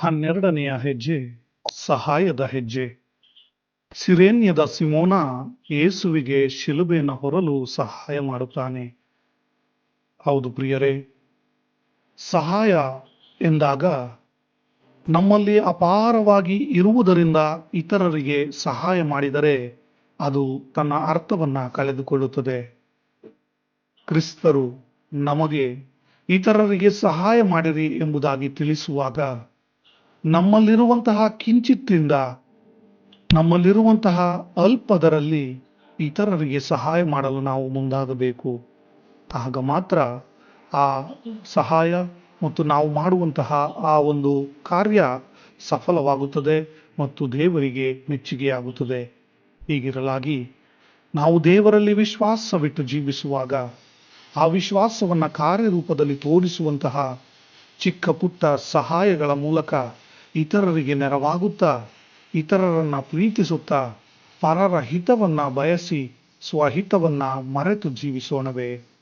ಹನ್ನೆರಡನೆಯ ಹೆಜ್ಜೆ, ಸಹಾಯದ ಹೆಜ್ಜೆ. ಸಿರೇನ್ಯದ ಸಿಮೋನ ಯೇಸುವಿಗೆ ಶಿಲುಬೆಯನ್ನು ಹೊರಲು ಸಹಾಯ ಮಾಡುತ್ತಾನೆ. ಹೌದು ಪ್ರಿಯರೇ, ಸಹಾಯ ಎಂದಾಗ ನಮ್ಮಲ್ಲಿ ಅಪಾರವಾಗಿ ಇರುವುದರಿಂದ ಇತರರಿಗೆ ಸಹಾಯ ಮಾಡಿದರೆ ಅದು ತನ್ನ ಅರ್ಥವನ್ನ ಕಳೆದುಕೊಳ್ಳುತ್ತದೆ. ಕ್ರಿಸ್ತರು ನಮಗೆ ಇತರರಿಗೆ ಸಹಾಯ ಮಾಡಿರಿ ಎಂಬುದಾಗಿ ತಿಳಿಸುವಾಗ ನಮ್ಮಲ್ಲಿರುವಂತಹ ಕಿಂಚಿತ್ತಿಂದ, ನಮ್ಮಲ್ಲಿರುವಂತಹ ಅಲ್ಪದರಲ್ಲಿ ಇತರರಿಗೆ ಸಹಾಯ ಮಾಡಲು ನಾವು ಮುಂದಾಗಬೇಕು. ಆಗ ಮಾತ್ರ ಆ ಸಹಾಯ ಮತ್ತು ನಾವು ಮಾಡುವಂತಹ ಆ ಒಂದು ಕಾರ್ಯ ಸಫಲವಾಗುತ್ತದೆ ಮತ್ತು ದೇವರಿಗೆ ಮೆಚ್ಚುಗೆಯಾಗುತ್ತದೆ. ಹೀಗಿರಲಾಗಿ ನಾವು ದೇವರಲ್ಲಿ ವಿಶ್ವಾಸವಿಟ್ಟು ಜೀವಿಸುವಾಗ, ಆ ವಿಶ್ವಾಸವನ್ನು ಕಾರ್ಯರೂಪದಲ್ಲಿ ತೋರಿಸುವಂತಹ ಚಿಕ್ಕ ಪುಟ್ಟ ಸಹಾಯಗಳ ಮೂಲಕ ಇತರರಿಗೆ ನೆರವಾಗುತ್ತಾ ಇತರರನ್ನು ಪ್ರೀತಿಸುತ್ತಾ ಪರರ ಹಿತವನ್ನು ಬಯಸಿ ಸ್ವಹಿತವನ್ನ ಮರೆತು ಜೀವಿಸೋಣವೇ.